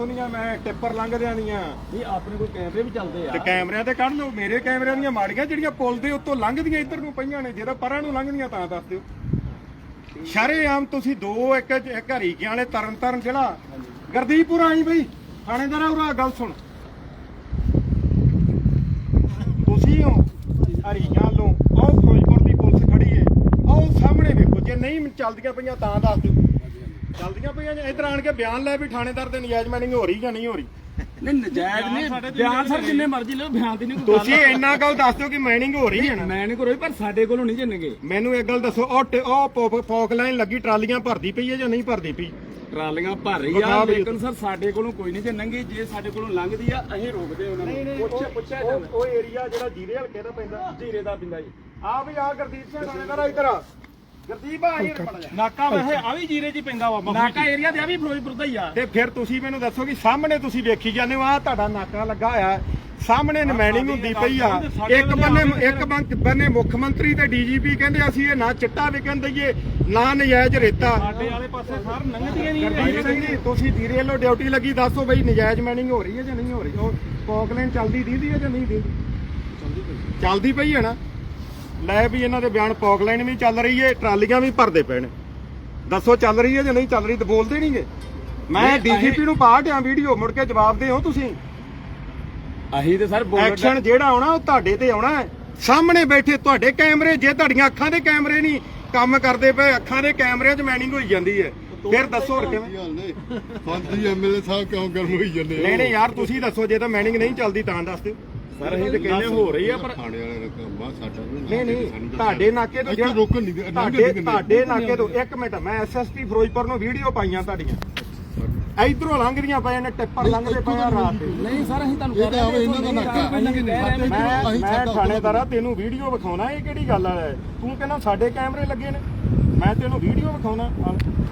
ਉਹਨੀਆਂ ਮੈਂ ਟਿੱਪਰ ਲੰਘਦਿਆਂ ਦੀਆਂ ਨਹੀਂ ਆਪਣੇ ਕੋਲ ਕੈਮਰੇ ਵੀ ਚੱਲਦੇ ਤੇ ਆ ਕੈਮਰਿਆਂ ਤੇ ਕੱਢ ਲਓ ਮੇਰੇ ਕੈਮਰਿਆਂ ਦੀਆਂ ਮਾੜੀਆਂ ਜਿਹੜੀਆਂ ਪੁਲ ਦੇ ਉੱਤੋਂ ਲੰਘਦੀਆਂ ਇੱਧਰ ਨੂੰ ਪਈਆਂ ਨੇ ਜਿਹੜਾ ਪਰਾਂ ਨੂੰ ਲੰਘਦੀਆਂ ਤਾਂ ਦੱਸ ਦਿਓ। ਸ਼ਰੇਆਮ ਤੁਸੀਂ ਦੋ ਇੱਕ ਇੱਕ ਹਰੀਕਿਆਂ ਵਾਲੇ ਤਰਨ ਤਰਨ ਜਿਹੜਾ ਗਰਦੀਪੁਰ ਆਈ ਬਈ ਥਾਣੇਦਾਰ ਉਰਾ ਗੱਲ ਸੁਣ। ਤੁਸੀਂ ਹੋ ਹਰੀਕਿਆਂ ਵੱਲੋਂ ਉਹ ਫਿਰੋਜ਼ਪੁਰ ਦੀ ਪੁਲਿਸ ਖੜੀ ਏ ਉਹ ਸਾਹਮਣੇ ਵੇਖੋ ਜੇ ਨਹੀਂ ਚੱਲਦੀਆਂ ਪਈਆਂ ਤਾਂ ਦੱਸ ਦਿਓ। ਚੱਲਦੀਆਂ ਪਈਆਂ ਜੇ ਇੱਧਰ ਆਣ ਕੇ ਬਿਆਨ ਲੈ ਵੀ ਥਾਣੇਦਾਰ ਤੇ ਨਜਾਇਜ਼ ਮੈਨਿੰਗ ਹੋ ਰਹੀ ਜਾਂ ਨਹੀਂ ਹੋ ਰਹੀ? ਨਹੀਂ ਨਜਾਇਜ਼ ਨਹੀਂ ਬਿਆਨ ਸਰ ਜਿੰਨੇ ਮਰਜ਼ੀ ਲਓ ਬਿਆਨ ਦੀ ਨਹੀਂ ਕੋਈ ਤੁਸੀਂ ਇੰਨਾ ਗੱਲ ਦੱਸ ਦਿਓ ਕਿ ਮਾਈਨਿੰਗ ਹੋ ਰਹੀ ਹੈ ਨਾ? ਮੈਂ ਨਹੀਂ ਕਰੋਈ ਪਰ ਸਾਡੇ ਕੋਲੋਂ ਨਹੀਂ ਜਿੰਨਗੇ। ਮੈਨੂੰ ਇੱਕ ਗੱਲ ਦੱਸੋ ਉਹ ਉਹ ਪੋਕ ਲਾਈਨ ਲੱਗੀ ਟਰਾਲੀਆਂ ਭਰਦੀ ਪਈ ਹੈ ਜਾਂ ਨਹੀਂ ਭਰਦੀ ਪਈ? ਟਰਾਲੀਆਂ ਭਰ ਰਹੀ ਆ ਲੇਕਿਨ ਸਰ ਸਾਡੇ ਕੋਲੋਂ ਕੋਈ ਨਹੀਂ ਜਿੰਨਗੇ ਜੇ ਸਾਡੇ ਕੋਲੋਂ ਲੰਘਦੀ ਆ ਅਸੀਂ ਰੋਕਦੇ ਉਹਨਾਂ ਨੂੰ। ਪੁੱਛ ਪੁੱਛਿਆ ਜਾਂਦਾ। ਉਹ ਏਰੀਆ ਜਿਹੜਾ ਜੀਰੇ ਹਲਕੇ ਦਾ ਪੈਂਦਾ ਜੀਰੇ ਦਾ ਪਿੰਦਾ ਜੀ। ਆ ਵੀ ਆ ਗੁਰਦੀਪ ਸਿੰਘ ਥਾਣੇਦਾਰ ਇੱਧਰ ਆ। ਗੁਰਦੀਪ ਆ ਇਹ ਨਾਕਾ ਵੈਸੇ ਆ ਵੀ ਜੀਰੇ 'ਚ ਹੀ ਪੈਂਦਾ ਵਾ ਨਾਕਾ ਏਰੀਆ ਤੇ ਆ ਵੀ ਫਿਰੋਜ਼ਪੁਰ ਦਾ ਹੀ ਆ। ਤੇ ਫਿਰ ਤੁਸੀਂ ਮੈਨੂੰ ਦੱਸੋ ਕਿ ਸਾਹਮਣੇ ਤੁਸੀਂ ਵੇਖੀ ਜਾਂਦੇ ਹੋ ਆ ਤੁਹਾਡਾ ਨਾਕਾ ਲੱਗਾ ਹੋਇਆ। ਹੈ। ਸਾਹਮਣੇ ਨਮੈਨਿੰਗ ਹੁੰਦੀ ਪਈ ਆ। ਇੱਕ ਬੰਨੇ ਇੱਕ ਬੰਨ- ਬੰਨੇ ਮੁੱਖ ਮੰਤਰੀ ਤੇ ਡੀਜੀਪੀ ਕਹਿੰਦੇ ਅਸੀਂ ਇਹ ਨਾ ਚਿੱਟਾ ਵਿਕਣ ਦਈਏ ਨਾ ਨਜਾਇਜ਼ ਰੇਤਾ। ਸਾਡੇ ਵਾਲੇ ਪਾਸੇ ਸਰ ਲੰਘਦੀਆਂ ਨਹੀਂ ਗੁਰਦੀਪ ਸਿੰਘ ਜੀ ਤੁਸੀਂ ਜੀਰੇ ਵੱਲੋਂ ਡਿਊਟੀ ਲੱਗੀ ਦੱਸੋ ਬਈ ਨਜਾਇਜ਼ ਮੈਨਿੰਗ ਹੋ ਰਹੀ ਹੈ ਜਾਂ ਨਹੀਂ ਹੋ ਰਹੀ? ਉਹ ਪੌਕਲੈਂਡ ਚੱਲਦੀ ਦੀਦੀ ਹੈ ਜਾਂ ਨਹੀਂ ਦੀਦੀ ਚੱਲਦੀ ਪਈ ਹੈ ਨਾ? ਲੈ ਵੀ ਇਹਨਾਂ ਦੇ ਬਿਆਨ ਪੌਕਲੈਂਡ ਵੀ ਚੱਲ ਰਹੀ ਹੈ ਟਰਾਲੀਆਂ ਵੀ ਭਰਦੇ ਪਏ ਨੇ। ਦੱਸੋ ਚੱਲ ਰਹੀ ਹੈ ਜਾਂ ਨਹੀਂ ਚੱਲ ਰਹੀ ਤੇ ਬੋਲਦੇ ਨਹੀਂਗੇ ਮੈਂ ਡੀਜੀਪੀ ਨੂੰ ਪਾ ਦਿਆਂ ਵੀਡੀਓ ਮੁੜ ਕੇ ਜਵਾਬ ਦਿਓ ਤੁਸੀਂ। ਅਸੀਂ ਤੇ ਸਰ ਐਕਸ਼ਨ ਜਿਹੜਾ ਆਉਣਾ ਉਹ ਤੁਹਾਡੇ ਤੇ ਆਉਣਾ ਹੈ ਸਾਹਮਣੇ ਬੈਠੇ ਤੁਹਾਡੇ ਕੈਮਰੇ ਜੇ ਤੁਹਾਡੀਆਂ ਅੱਖਾਂ ਦੇ ਕੈਮਰੇ ਨਹੀਂ ਕੰਮ ਕਰਦੇ ਪਏ ਅੱਖਾਂ ਦੇ ਕੈਮਰਿਆਂ 'ਚ ਮੈਨਿੰਗ ਹੋਈ ਜਾਂਦੀ ਹੈ ਫਿਰ ਦੱਸੋ ਹੋਰ ਕਿਵੇਂ? ਮੰਤਰੀ ਐਮਐਲਏ ਸਾਹਿਬ ਕਿਉਂ ਗਰਮ ਹੋਈ ਜਾਂਦੇ ਨਹੀਂ ਨਹੀਂ ਯਾਰ ਤੁਸੀਂ ਦੱਸੋ ਜੇ ਤਾਂ ਮੈਨਿੰਗ ਨਹੀਂ ਚੱਲਦੀ ਤਾਂ ਦੱਸ ਦਿਓ। ਸਰ ਅਸੀਂ ਤੇ ਕਹਿੰਦੇ ਹੋ ਰਹੀ ਆ ਪਰ ਥਾਣੇ ਵਾਲੇ ਦਾ ਕੰਮ ਆ ਸਾਡਾ ਨਹੀਂ ਨਹੀਂ ਤੁਹਾਡੇ ਨਾਕੇ ਤੋਂ ਇੱਥੇ ਰੋਕਣ ਨਹੀਂ ਦੇ- ਤੁਹਾਡੇ ਲੰਘਣ ਨਹੀਂ ਤੁਹਾਡੇ ਨਾਕੇ ਤੋਂ ਇੱਕ ਮਿੰਟ ਮੈਂ ਐਸਐਸਪੀ ਫਿਰੋਜ਼ਪੁਰ ਨੂੰ ਵੀਡੀਓ ਪਾਈਆਂ ਤੁਹਾਡੀਆਂ। ਇਧਰੋਂ ਲੰਘਦੀਆਂ ਪਏ ਨੇ ਟਿੱਪਰ ਲੰਘਦੇ ਪਏ ਆ ਰਾਤ ਦੇ। ਨਹੀਂ ਸਰ ਅਸੀਂ ਤੁਹਾਨੂੰ ਇਹ ਤਾਂ ਆਵੇ ਇਹਨਾਂ ਦਾ ਨਾਕਾ ਮੈਂ ਅਸੀਂ ਮੈਂ ਸਾਡਾ ਥਾਣੇਦਾਰਾ ਤੈਨੂੰ ਵੀਡੀਓ ਵਿਖਾਉਣਾ ਇਹ ਕਿਹੜੀ ਗੱਲ ਹੈ ਤੂੰ ਕਹਿੰਦਾ ਸਾਡੇ ਕੈਮਰੇ ਲੱਗੇ ਨੇ। ਮੈਂ ਤੈਨੂੰ ਵੀਡੀਓ ਵਿਖਾਉਣਾ।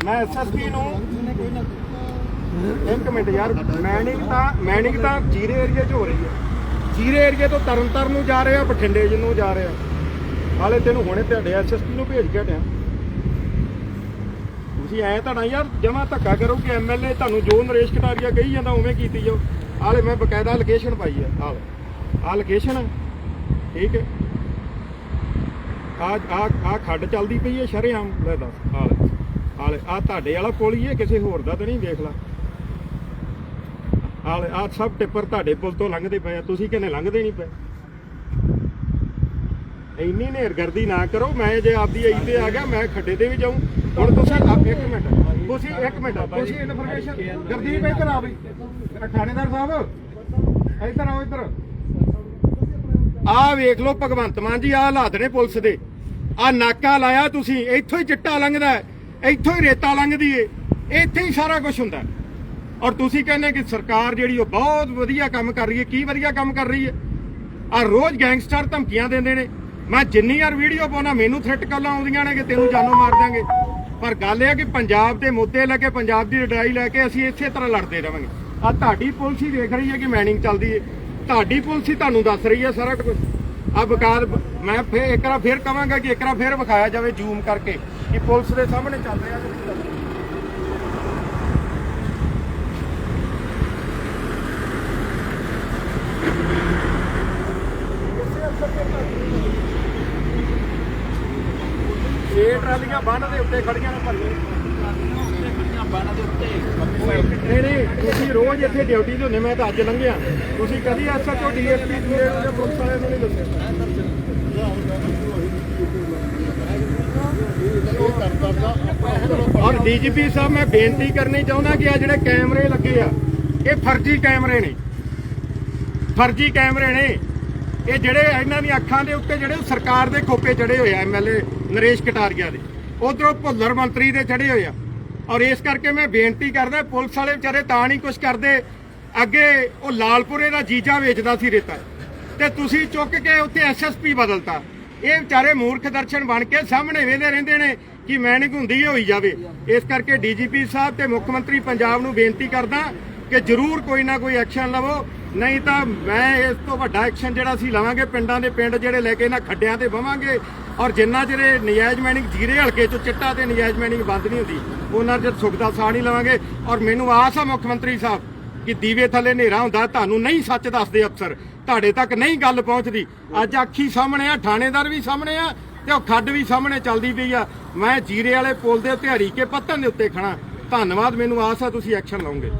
ਮੈਂ ਐਸਐਸਪੀ ਨੂੰ ਇੱਕ ਮਿੰਟ ਯਾਰ ਮੈਨਿੰਗ ਤਾਂ ਮੈਨਿੰਗ ਤਾਂ ਜੀਰੇ ਏਰੀਆ 'ਚ ਹੋ ਰਹੀ ਹੈ। ਜੀਰੇ ਏਰੀਆ ਤੋਂ ਤਰਨਤਾਰਨ ਨੂੰ ਜਾ ਰਹੇ ਆ, ਬਠਿੰਡੇ ਜੀ ਨੂੰ ਜਾ ਰਹੇ ਆ। ਹਾਲੇ ਤੈਨੂੰ ਹੁਣੇ ਤੁਹਾਡੇ ਐਸਐਸਪੀ ਨੂੰ ਭੇਜ ਕੇ ਹਟਿਆ ਤੁਸੀਂ ਐ ਤਾਂ ਨਾ ਯਾਰ, ਜਮਾ ਧੱਕਾ ਕਰੋ ਕਿ ਐਮਐਲਏ ਤੁਹਾਨੂੰ ਜੋ ਨਰੇਸ਼ ਕਟਾਰੀਆ ਕਹੀ ਜਾਂਦਾ, ਉਵੇਂ ਕੀਤੀ ਜਾਓ। ਹਾਲੇ ਮੈਂ ਬਕਾਇਦਾ ਲੋਕੇਸ਼ਨ ਪਾਈ ਹੈ ਹਾਲ ਆ ਲੋਕੇਸ਼ਨ ਠੀਕ ਹੈ। ਆ ਆ ਆ ਖੱਡ ਚੱਲਦੀ ਪਈ ਹੈ ਸ਼ਰੇਆਮ। ਲੈ ਦੱਸ ਹਾਲ ਹਾਲ ਆ ਤੁਹਾਡੇ ਵਾਲਾ ਕੋਲ ਹੀ ਹੈ, ਕਿਸੇ ਹੋਰ ਦਾ ਤਾਂ ਨਹੀਂ, ਵੇਖ ਲਾ। ਹਾਲ ਆ ਸਭ ਟਿੱਪਰ ਤੁਹਾਡੇ ਪੁਲ ਤੋਂ ਲੰਘਦੇ ਪਏ ਆ ਤੁਸੀਂ ਕਿਨੇ ਲੰਘਦੇ ਨਹੀਂ ਪਏ? ਇੰਨੀ ਨੇਰਗਰਦੀ ਨਾ ਕਰੋ ਮੈਂ ਜੇ ਆਪਦੀ ਆਈ ਤੇ ਆ ਗਿਆ ਮੈਂ ਖੱਡੇ ਤੇ ਵੀ ਜਾਊਂ। ਹੁਣ ਤੁਸੀਂ ਇੱਕ ਮਿੰਟ ਤੁਸੀਂ ਇੱਕ ਮਿੰਟ ਤੁਸੀਂ ਇਨਫੋਰਮੇਸ਼ਨ ਗੁਰਦੀਪ ਇੱਧਰ ਆ ਬਈ। ਥਾਣੇਦਾਰ ਸਾਹਿਬ ਇੱਧਰ ਆਓ ਇੱਧਰ। ਆਹ ਵੇਖ ਲਓ ਭਗਵੰਤ ਮਾਨ ਜੀ ਆਹ ਹਾਲਾਤ ਨੇ ਪੁਲਿਸ ਦੇ। ਆ ਨਾਕਾ ਲਾਇਆ ਤੁਸੀਂ ਇੱਥੋਂ ਹੀ ਚਿੱਟਾ ਲੰਘਦਾ ਹੈ, ਇੱਥੋਂ ਹੀ ਰੇਤਾ ਲੰਘਦੀ ਏ ਇੱਥੇ ਹੀ ਸਾਰਾ ਕੁਝ ਹੁੰਦਾ ਔਰ ਤੁਸੀਂ ਕਹਿੰਦੇ ਕਿ ਸਰਕਾਰ ਜਿਹੜੀ ਉਹ ਬਹੁਤ ਵਧੀਆ ਕੰਮ ਕਰ ਰਹੀ ਹੈ। ਕੀ ਵਧੀਆ ਕੰਮ ਕਰ ਰਹੀ ਹੈ? ਆ ਰੋਜ਼ ਗੈਂਗਸਟਰ ਧਮਕੀਆਂ ਦਿੰਦੇ ਨੇ। ਮੈਂ ਜਿੰਨੀ ਯਾਰ ਵੀਡੀਓ ਪਾਉਣਾ, ਮੈਨੂੰ ਥ੍ਰੈਟ ਕਾਲਾਂ ਆਉਂਦੀਆਂ ਨੇ ਕਿ ਤੈਨੂੰ ਜਾਨੋਂ ਮਾਰ ਦਾਂਗੇ ਪਰ ਗੱਲ ਇਹ ਹੈ ਕਿ ਪੰਜਾਬ ਦੇ ਮੁੱਦੇ ਲੈ ਕੇ, ਪੰਜਾਬ ਦੀ ਲੜਾਈ ਲੈ ਕੇ ਅਸੀਂ ਇਸੇ ਤਰ੍ਹਾਂ ਲੜਦੇ ਰਵਾਂਗੇ ਆ ਤੁਹਾਡੀ ਪੁਲਿਸ ਹੀ ਦੇਖ ਰਹੀ ਹੈ ਕਿ ਮੈਨਿੰਗ ਚੱਲਦੀ ਹੈ। ਤੁਹਾਡੀ ਪੁਲਿਸ ਹੀ ਤੁਹਾਨੂੰ ਦੱਸ ਰਹੀ ਹੈ ਸਾਰਾ ਕੁਝ। ਆ ਬਕਾਰ ਮੈਂ ਫੇਰ ਇੱਕ ਵਾਰ ਫੇਰ ਕਹਾਂਗਾ ਕਿ ਇੱਕ ਵਾਰ ਫੇਰ ਵਿਖਾਇਆ ਜਾਵੇ ਜ਼ੂਮ ਕਰਕੇ ਕਿ ਪੁਲਿਸ ਦੇ ਸਾਹਮਣੇ ਚੱਲ ਰਿਹਾ ਕਿ ਨਹੀਂ ਚੱਲ ਰਿਹਾ ਛੇ ਟਰਾਲੀਆਂ ਬੰਨ ਦੇ ਉੱਤੇ ਖੜੀਆਂ ਨੇ ਭਰੀਆਂ ਨਹੀਂ ਨਹੀਂ, ਤੁਸੀਂ ਰੋਜ਼ ਇੱਥੇ ਡਿਊਟੀ ਤੇ ਹੁੰਦੇ, ਮੈਂ ਤਾਂ ਅੱਜ ਲੰਘਿਆ। ਤੁਸੀਂ ਕਦੀ ਐਸਐਚਓ ਡੀਐਸਪੀ ਪੀਏ ਜਾਂ ਪੁਲਿਸ ਵਾਲਿਆਂ ਨੂੰ ਨਹੀਂ ਦੱਸਿਆ? ਔਰ ਡੀਜੀਪੀ ਸਾਹਿਬ, ਮੈਂ ਬੇਨਤੀ ਕਰਨੀ ਚਾਹੁੰਦਾ ਕਿ ਆ ਜਿਹੜੇ ਕੈਮਰੇ ਲੱਗੇ ਆ, ਇਹ ਫਰਜ਼ੀ ਕੈਮਰੇ ਨੇ। ਫਰਜ਼ੀ ਕੈਮਰੇ ਨੇ। ਇਹ ਜਿਹੜੇ ਇਹਨਾਂ ਦੀਆਂ ਅੱਖਾਂ ਦੇ ਉੱਤੇ ਜਿਹੜੇ ਸਰਕਾਰ ਦੇ ਖੋਪੇ ਚੜੇ ਹੋਏ ਆ ਐਮਐਲਏ ਨਰੇਸ਼ ਕਟਾਰੀਆ ਦੇ। ਉਧਰੋਂ ਭੁੱਲਰ ਮੰਤਰੀ ਦੇ ਚੜੇ ਹੋਏ ਆ। ਔਰ ਇਸ ਕਰਕੇ ਮੈਂ ਬੇਨਤੀ ਕਰਦਾ, ਪੁਲਿਸ ਵਾਲੇ ਵਿਚਾਰੇ ਤਾਂ ਨਹੀਂ ਕੁਝ ਕਰਦੇ। ਅੱਗੇ ਉਹ ਲਾਲਪੁਰੇ ਦਾ ਜੀਜਾ ਵੇਚਦਾ ਸੀ ਰੇਤਾ। ਤੇ ਤੁਸੀਂ ਚੁੱਕ ਕੇ ਉੱਥੇ ਐਸਐਸਪੀ ਬਦਲਤਾ। ਇਹ ਵਿਚਾਰੇ ਮੂਰਖ ਦਰਸ਼ਨ ਬਣ ਕੇ ਸਾਹਮਣੇ ਵੇਂਦੇ ਰਹਿੰਦੇ ਨੇ ਕਿ ਮੈਨਿੰਗ ਹੁੰਦੀ ਹੋਈ ਜਾਵੇ। ਇਸ ਕਰਕੇ ਡੀਜੀਪੀ ਸਾਹਿਬ ਤੇ ਮੁੱਖ ਮੰਤਰੀ ਪੰਜਾਬ ਨੂੰ ਬੇਨਤੀ ਕਰਦਾ ਕਿ ਜ਼ਰੂਰ ਕੋਈ ਨਾ ਕੋਈ ਐਕਸ਼ਨ ਲਵੋ। ਨਹੀਂ ਤਾਂ ਮੈਂ ਇਸ ਤੋਂ ਵੱਡਾ ਐਕਸ਼ਨ ਜਿਹੜਾ ਅਸੀਂ ਲਵਾਂਗੇ, ਪਿੰਡਾਂ ਦੇ ਪਿੰਡ ਜਿਹੜੇ ਲੈ ਕੇ ਇਹਨਾਂ ਖੱਡਿਆਂ ਤੇ ਬਵਾਂਗੇ। ਔਰ ਜਿੰਨਾ ਚਿਰ ਇਹ ਨਜਾਇਜ਼ ਮੈਨਿੰਗ ਜੀਰੇ ਹਲਕੇ ਚੋਂ ਚਿੱਟਾ ਤੇ ਨਜਾਇਜ਼ ਮੈਨਿੰਗ ਬੰਦ ਨਹੀਂ ਹੁੰਦੀ, ਉਹਨਾਂ ਚਿਰ ਸੁੱਖ ਦਾ ਸਾਹ ਨਹੀਂ ਲਵਾਂਗੇ। ਔਰ ਮੈਨੂੰ ਆਸ ਆ ਮੁੱਖ ਮੰਤਰੀ ਸਾਹਿਬ ਕਿ ਦੀਵੇ ਥੱਲੇ ਹਨੇਰਾ ਹੁੰਦਾ, ਤੁਹਾਨੂੰ ਨਹੀਂ ਸੱਚ ਦੱਸਦੇ ਅਫਸਰ, ਤੁਹਾਡੇ ਤੱਕ ਨਹੀਂ ਗੱਲ ਪਹੁੰਚਦੀ। ਅੱਜ ਅੱਖੀ ਸਾਹਮਣੇ ਆ, ਥਾਣੇਦਾਰ ਵੀ ਸਾਹਮਣੇ ਆ ਤੇ ਉਹ ਖੱਡ ਵੀ ਸਾਹਮਣੇ ਚੱਲਦੀ ਪਈ ਆ। ਮੈਂ ਜੀਰੇ ਵਾਲੇ ਪੁਲ ਦੇ ਉੱਤੇ ਹਰੀਕੇ ਪੱਤਨ ਦੇ ਉੱਤੇ ਖੜਾ ਧੰਨਵਾਦ, ਮੈਨੂੰ ਆਸ ਆ ਤੁਸੀਂ ਐਕਸ਼ਨ ਲਓਗੇ